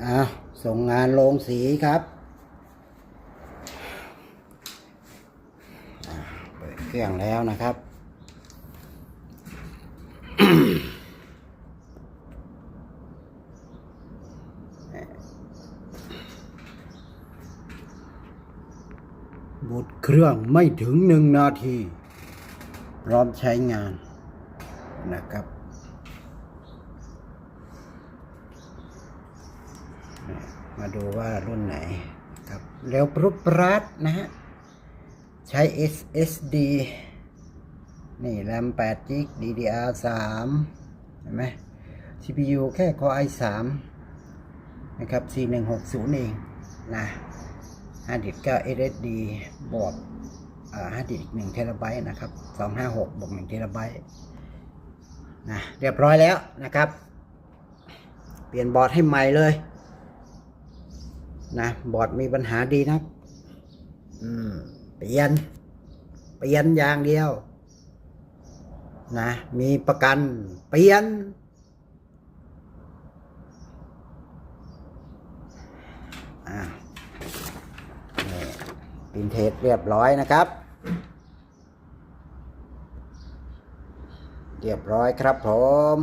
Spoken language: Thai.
อะส่งงานลงสีครับเปิดเครื่องแล้วนะครับบุดเครื่องไม่ถึงหนึ่งนาที พร้อมใช้งานนะครับ มาดูว่ารุ่นไหนครับเร็วปรุปรัดนะฮะ ใช้ SSD นี่ RAM 8 g b DDR 3 เห็นไหม CPU แค่ Core i3 นะครับ 4160 เองนะฮาร์ดดิสก์ก็ SSD บวกอ่าฮาร์ดดิสก์อีก1เทราไบต์นะครับ 256 บวก1เทราไบต์นะเรียบร้อยแล้วนะครับ เปลี่ยนบอร์ดให้ใหม่เลย นะบอร์ดมีปัญหาดีนะอืมเปลี่ยนเปลี่ยนอย่างเดียว นะมีประกันเปลี่ยน อ่านี่ปินเทสเรียบร้อยนะครับ เรียบร้อยครับผม